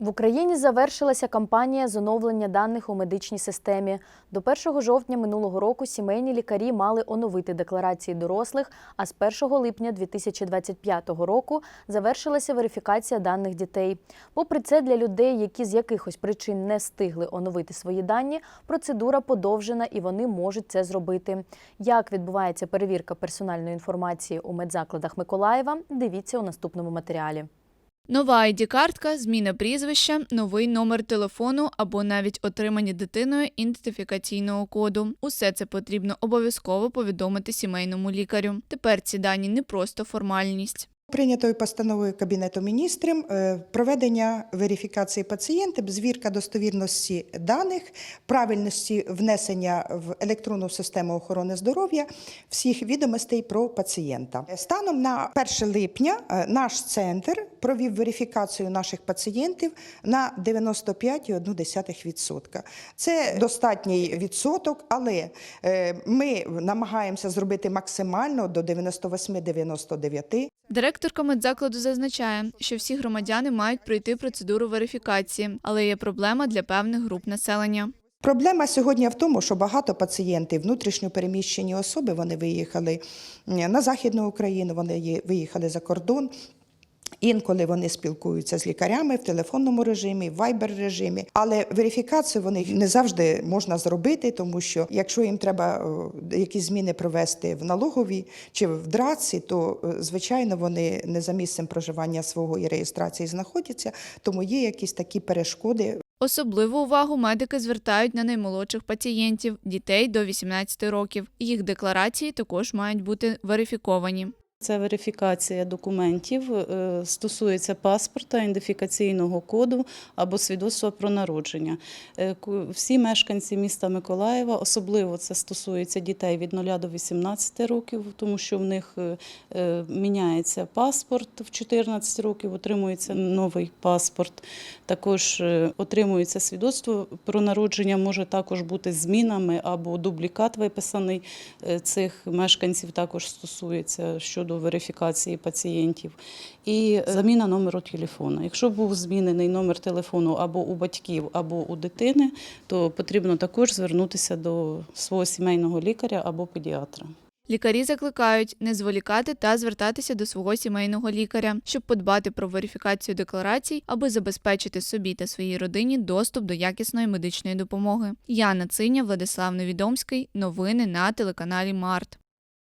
В Україні завершилася кампанія з оновлення даних у медичній системі. До 1 жовтня минулого року сімейні лікарі мали оновити декларації дорослих, а з 1 липня 2025 року завершилася верифікація даних дітей. Попри це, для людей, які з якихось причин не встигли оновити свої дані, процедура подовжена і вони можуть це зробити. Як відбувається перевірка персональної інформації у медзакладах Миколаєва? Дивіться у наступному матеріалі. Нова ID-картка, зміна прізвища, новий номер телефону або навіть отримання дитиною ідентифікаційного коду. Усе це потрібно обов'язково повідомити сімейному лікарю. Тепер ці дані не просто формальність. Прийнятою постановою Кабінету міністрів е, проведення верифікації пацієнтів, звірка достовірності даних, правильності внесення в електронну систему охорони здоров'я всіх відомостей про пацієнта. Станом на 1 липня е, наш центр провів верифікацію наших пацієнтів на 95,1%. Це достатній відсоток, але е, ми намагаємося зробити максимально до 98-99%. Директорка медзакладу зазначає, що всі громадяни мають пройти процедуру верифікації, але є проблема для певних груп населення. Проблема сьогодні в тому, що багато пацієнтів, внутрішньо переміщені особи, вони виїхали на Західну Україну, вони виїхали за кордон. Інколи вони спілкуються з лікарями в телефонному режимі, в вайбер режимі, але верифікацію вони не завжди можна зробити, тому що якщо їм треба е, якісь зміни провести в налоговій чи в драці, то е, звичайно вони не за місцем проживання свого і реєстрації знаходяться, тому є якісь такі перешкоди Особливу увагу медики звертають на наймолодших пацієнтів дітей до 18 років. Їх декларації також мають бути верифіковані. Це верифікація документів, е, стосується паспорта, ідентифікаційного коду або свідоцтва про народження. Е, Всі мешканці міста Миколаєва, особливо це стосується дітей від 0 до 18 років, тому що в них е, міняється паспорт в 14 років, отримується новий паспорт. Також отримується свідоцтво про народження, може також бути змінами або дублікат виписаний цих мешканців також стосується щодо верифікації пацієнтів. І е, заміна номеру телефону. Якщо був змінений номер телефону або у батьків, або у дитини, то потрібно також звернутися до свого сімейного лікаря або педіатра. Лікарі закликають не зволікати та звертатися до свого сімейного лікаря, щоб подбати про верифікацію декларацій, аби забезпечити собі та своїй родині доступ до якісної медичної допомоги. Яна Циня, Владислав Невідомський. Новини на телеканалі Март.